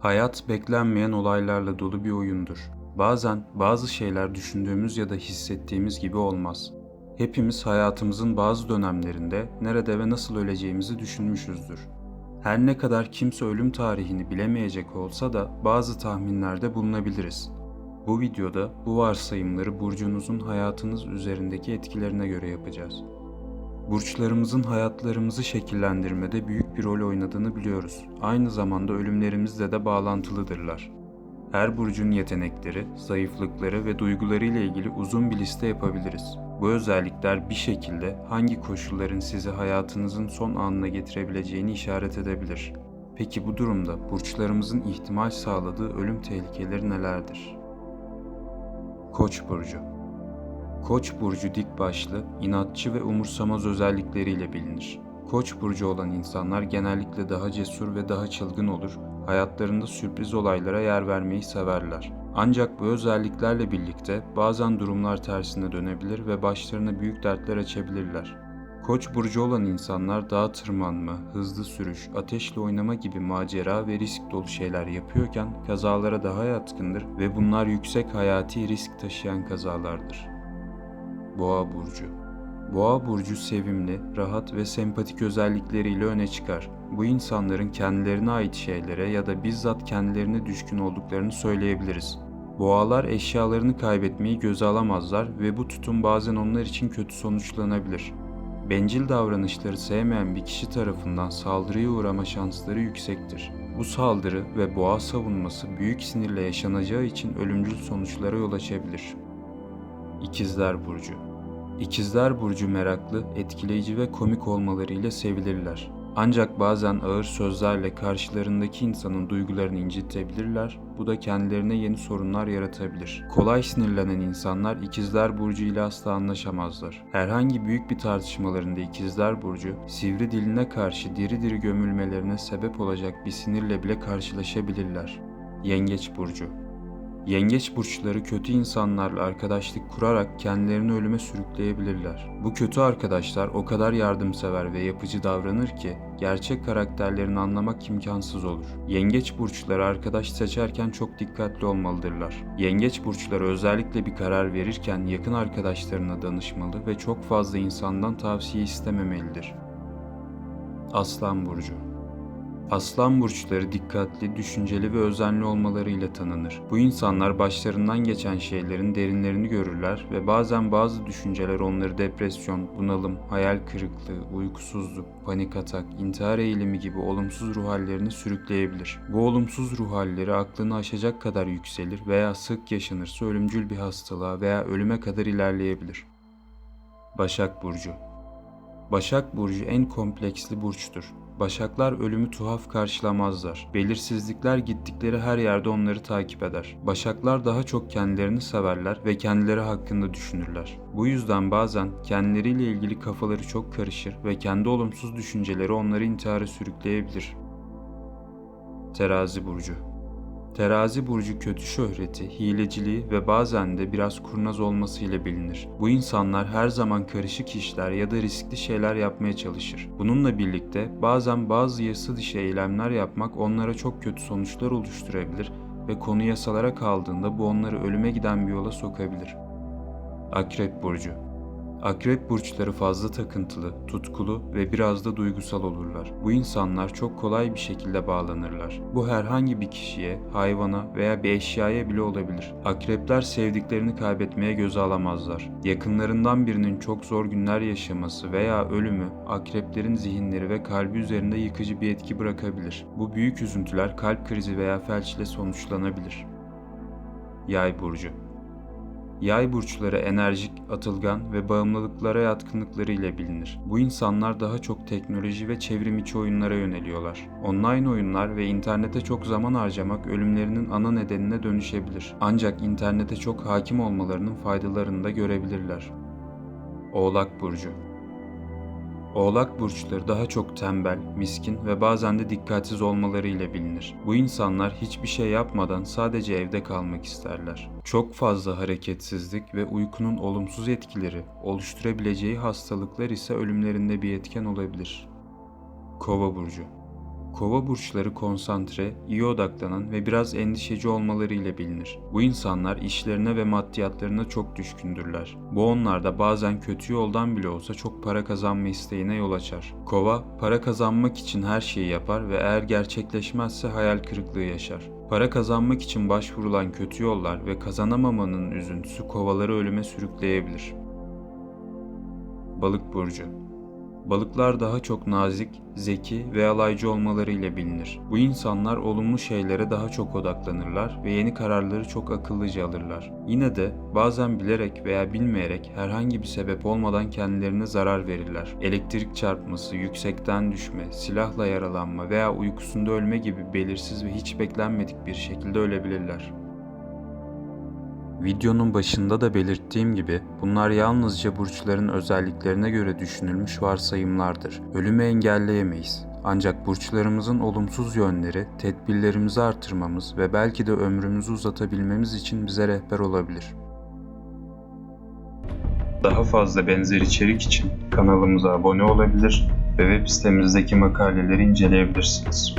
Hayat beklenmeyen olaylarla dolu bir oyundur. Bazen bazı şeyler düşündüğümüz ya da hissettiğimiz gibi olmaz. Hepimiz hayatımızın bazı dönemlerinde nerede ve nasıl öleceğimizi düşünmüşüzdür. Her ne kadar kimse ölüm tarihini bilemeyecek olsa da bazı tahminlerde bulunabiliriz. Bu videoda bu varsayımları burcunuzun hayatınız üzerindeki etkilerine göre yapacağız. Burçlarımızın hayatlarımızı şekillendirmede büyük bir rol oynadığını biliyoruz. Aynı zamanda ölümlerimizle de bağlantılıdırlar. Her burcun yetenekleri, zayıflıkları ve duyguları ile ilgili uzun bir liste yapabiliriz. Bu özellikler bir şekilde hangi koşulların sizi hayatınızın son anına getirebileceğini işaret edebilir. Peki bu durumda burçlarımızın ihtimal sağladığı ölüm tehlikeleri nelerdir? Koç burcu Koç burcu dik başlı, inatçı ve umursamaz özellikleriyle bilinir. Koç burcu olan insanlar genellikle daha cesur ve daha çılgın olur, hayatlarında sürpriz olaylara yer vermeyi severler. Ancak bu özelliklerle birlikte bazen durumlar tersine dönebilir ve başlarına büyük dertler açabilirler. Koç burcu olan insanlar dağa tırmanma, hızlı sürüş, ateşle oynama gibi macera ve risk dolu şeyler yapıyorken kazalara daha yatkındır ve bunlar yüksek hayati risk taşıyan kazalardır. Boğa burcu. Boğa burcu sevimli, rahat ve sempatik özellikleriyle öne çıkar. Bu insanların kendilerine ait şeylere ya da bizzat kendilerine düşkün olduklarını söyleyebiliriz. Boğalar eşyalarını kaybetmeyi göze alamazlar ve bu tutum bazen onlar için kötü sonuçlanabilir. Bencil davranışları sevmeyen bir kişi tarafından saldırıya uğrama şansları yüksektir. Bu saldırı ve boğa savunması büyük sinirle yaşanacağı için ölümcül sonuçlara yol açabilir. İkizler Burcu İkizler Burcu meraklı, etkileyici ve komik olmalarıyla sevilirler. Ancak bazen ağır sözlerle karşılarındaki insanın duygularını incitebilirler, bu da kendilerine yeni sorunlar yaratabilir. Kolay sinirlenen insanlar İkizler Burcu ile asla anlaşamazlar. Herhangi büyük bir tartışmalarında İkizler Burcu, sivri diline karşı diri diri gömülmelerine sebep olacak bir sinirle bile karşılaşabilirler. Yengeç Burcu Yengeç burçları kötü insanlarla arkadaşlık kurarak kendilerini ölüme sürükleyebilirler. Bu kötü arkadaşlar o kadar yardımsever ve yapıcı davranır ki gerçek karakterlerini anlamak imkansız olur. Yengeç burçları arkadaş seçerken çok dikkatli olmalıdırlar. Yengeç burçları özellikle bir karar verirken yakın arkadaşlarına danışmalı ve çok fazla insandan tavsiye istememelidir. Aslan burcu Aslan burçları dikkatli, düşünceli ve özenli olmalarıyla tanınır. Bu insanlar başlarından geçen şeylerin derinlerini görürler ve bazen bazı düşünceler onları depresyon, bunalım, hayal kırıklığı, uykusuzluk, panik atak, intihar eğilimi gibi olumsuz ruh hallerine sürükleyebilir. Bu olumsuz ruh halleri aklını aşacak kadar yükselir veya sık yaşanırsa ölümcül bir hastalığa veya ölüme kadar ilerleyebilir. Başak Burcu Başak Burcu en kompleksli burçtur. Başaklar ölümü tuhaf karşılamazlar. Belirsizlikler gittikleri her yerde onları takip eder. Başaklar daha çok kendilerini severler ve kendileri hakkında düşünürler. Bu yüzden bazen kendileriyle ilgili kafaları çok karışır ve kendi olumsuz düşünceleri onları intihara sürükleyebilir. Terazi burcu Terazi burcu kötü şöhreti, hileciliği ve bazen de biraz kurnaz olmasıyla bilinir. Bu insanlar her zaman karışık işler ya da riskli şeyler yapmaya çalışır. Bununla birlikte bazen bazı yasa dışı eylemler yapmak onlara çok kötü sonuçlar oluşturabilir ve konu yasalara kaldığında bu onları ölüme giden bir yola sokabilir. Akrep burcu Akrep burçları fazla takıntılı, tutkulu ve biraz da duygusal olurlar. Bu insanlar çok kolay bir şekilde bağlanırlar. Bu herhangi bir kişiye, hayvana veya bir eşyaya bile olabilir. Akrepler sevdiklerini kaybetmeye göze alamazlar. Yakınlarından birinin çok zor günler yaşaması veya ölümü akreplerin zihinleri ve kalbi üzerinde yıkıcı bir etki bırakabilir. Bu büyük üzüntüler kalp krizi veya felçle sonuçlanabilir. Yay burcu Yay burçları enerjik, atılgan ve bağımlılıklara yatkınlıkları ile bilinir. Bu insanlar daha çok teknoloji ve çevrim içi oyunlara yöneliyorlar. Online oyunlar ve internete çok zaman harcamak ölümlerinin ana nedenine dönüşebilir. Ancak internete çok hakim olmalarının faydalarını da görebilirler. Oğlak Burcu Oğlak burçları daha çok tembel, miskin ve bazen de dikkatsiz olmalarıyla bilinir. Bu insanlar hiçbir şey yapmadan sadece evde kalmak isterler. Çok fazla hareketsizlik ve uykunun olumsuz etkileri oluşturabileceği hastalıklar ise ölümlerinde bir etken olabilir. Kova burcu Kova burçları konsantre, iyi odaklanan ve biraz endişeci olmaları ile bilinir. Bu insanlar işlerine ve maddiyatlarına çok düşkündürler. Bu onlarda bazen kötü yoldan bile olsa çok para kazanma isteğine yol açar. Kova, para kazanmak için her şeyi yapar ve eğer gerçekleşmezse hayal kırıklığı yaşar. Para kazanmak için başvurulan kötü yollar ve kazanamamanın üzüntüsü kovaları ölüme sürükleyebilir. Balık burcu Balıklar daha çok nazik, zeki ve alaycı olmalarıyla bilinir. Bu insanlar olumlu şeylere daha çok odaklanırlar ve yeni kararları çok akıllıca alırlar. Yine de bazen bilerek veya bilmeyerek herhangi bir sebep olmadan kendilerine zarar verirler. Elektrik çarpması, yüksekten düşme, silahla yaralanma veya uykusunda ölme gibi belirsiz ve hiç beklenmedik bir şekilde ölebilirler. Videonun başında da belirttiğim gibi bunlar yalnızca burçların özelliklerine göre düşünülmüş varsayımlardır. Ölümü engelleyemeyiz. Ancak burçlarımızın olumsuz yönleri tedbirlerimizi artırmamız ve belki de ömrümüzü uzatabilmemiz için bize rehber olabilir. Daha fazla benzer içerik için kanalımıza abone olabilir ve web sitemizdeki makaleleri inceleyebilirsiniz.